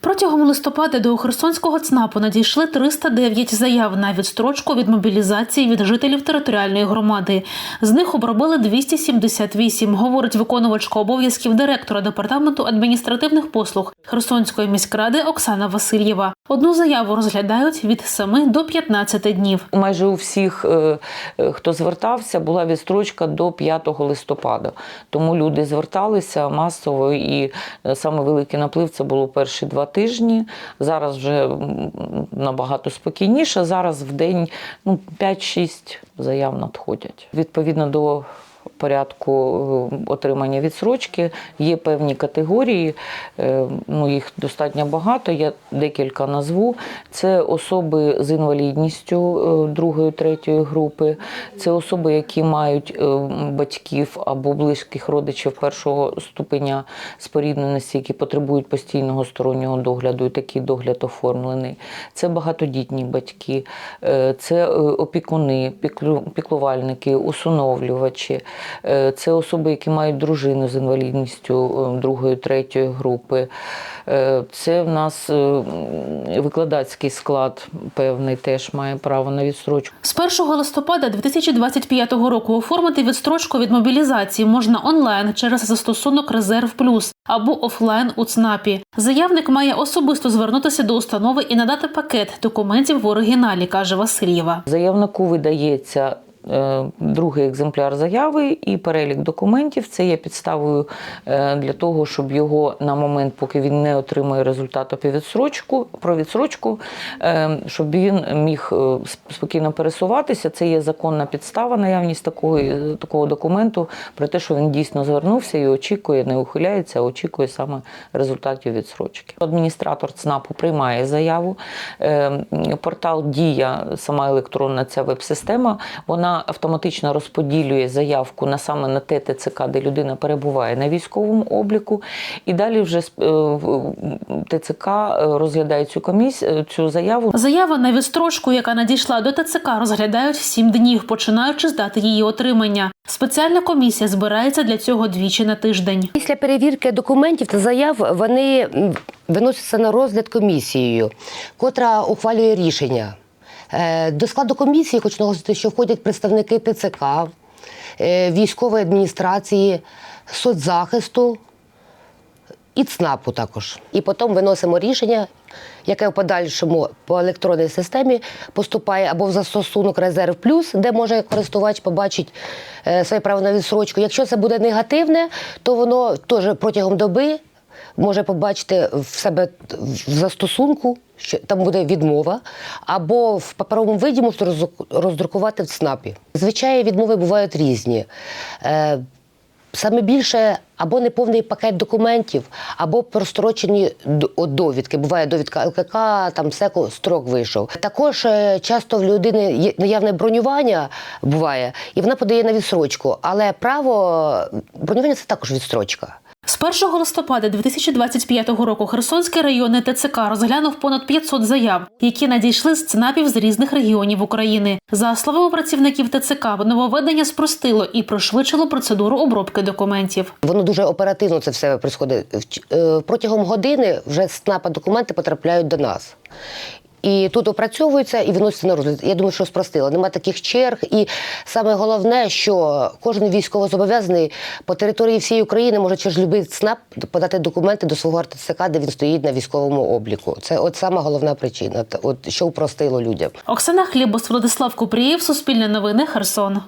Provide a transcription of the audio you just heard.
Протягом листопада до Херсонського ЦНАПу надійшли 309 заяв на відстрочку від мобілізації від жителів територіальної громади. З них обробили 278, говорить виконувачка обов'язків директора департаменту адміністративних послуг Херсонської міськради Оксана Васильєва. Одну заяву розглядають від 7 до 15 днів. Майже у всіх, е, е, хто звертався, була відстрочка до 5 листопада. Тому люди зверталися масово, і е, саме великий наплив це було перші два тижні. Зараз вже набагато спокійніше. Зараз в день ну, 5-6 заяв надходять. Відповідно до порядку е, отримання відсрочки є певні категорії, е, ну, їх достатньо багато, я декілька назву. Це особи з інвалідністю е, другої, третьої групи, це особи, які мають батьків або близьких родичів першого ступеня спорідненості, які потребують постійного стороннього догляду, і такий догляд оформлений. Це багатодітні батьки, це опікуни, піклувальники, усиновлювачі, це особи, які мають дружину з інвалідністю е, другої, третьої групи. Е, Це в нас е, викладацький склад певний теж має право на відстрочку. З 1 листопада 2025 року оформити відстрочку від мобілізації можна онлайн через застосунок Резерв Плюс або офлайн у ЦНАПі. Заявник має особисто звернутися до установи і надати пакет документів в оригіналі, каже Васильєва. Заявнику видається е, другий екземпляр заяви і перелік документів. Це є підставою е, для того, щоб його на момент, поки він не отримує результату по відсрочку, про відсрочку, е, щоб він міг е, спокійно пересуватися. Це є законна підстава, наявність такої, такого документу про те, що він дійсно звернувся і очікує, не ухиляється, а очікує саме результатів відсрочки. Адміністратор ЦНАПу приймає заяву. Е, Портал Дія, сама електронна ця веб-система, вона автоматично розподілює заявку на саме на те ТЦК, де людина перебуває на військовому обліку. І далі вже е, в- ТЦК е, розглядає цю комісію, цю заяву. Заява на відстрочку, яка надійшла до ТЦК, розглядають 7 днів, починаючи з дати її отримання. Спеціальна комісія збирається для цього двічі на тиждень. Після перевірки документів та заяв вони виносяться на розгляд комісією, котра ухвалює рішення. Е, До складу комісії хочу наголосити, що входять представники ТЦК, е, військової адміністрації, соцзахисту і ЦНАПу також. І потім виносимо рішення, яке в подальшому по електронній системі поступає або в застосунок Резерв Плюс, де може користувач побачити е, своє право на відсрочку. Якщо це буде негативне, то воно теж протягом доби може побачити в себе в застосунку, що там буде відмова, або в паперовому виді можуть роздрукувати в ЦНАПі. Звичайно, відмови бувають різні. Е, Саме більше або неповний пакет документів, або прострочені довідки. Буває довідка ЛКК, там СЕКО, строк вийшов. Також е, часто в людини наявне бронювання буває, і вона подає на відсрочку. Але право бронювання це також відстрочка. З 1 листопада 2025 року Херсонський районний ТЦК розглянув понад 500 заяв, які надійшли з ЦНАПів з різних регіонів України. За словами працівників ТЦК, нововведення спростило і пришвидшило процедуру обробки документів. Воно дуже оперативно це все відбувається. Протягом години вже з ЦНАПа документи потрапляють до нас. І тут опрацьовується і виноситься на розгляд. Я думаю, що спростило. Нема таких черг. І саме головне, що кожен військовозобов'язаний по території всієї України може через будь-який ЦНАП подати документи до свого РТЦК, де він стоїть на військовому обліку. Це от сама головна причина, от що упростило людям. Оксана Хлібос, Владислав Купрієв, Суспільне новини, Херсон.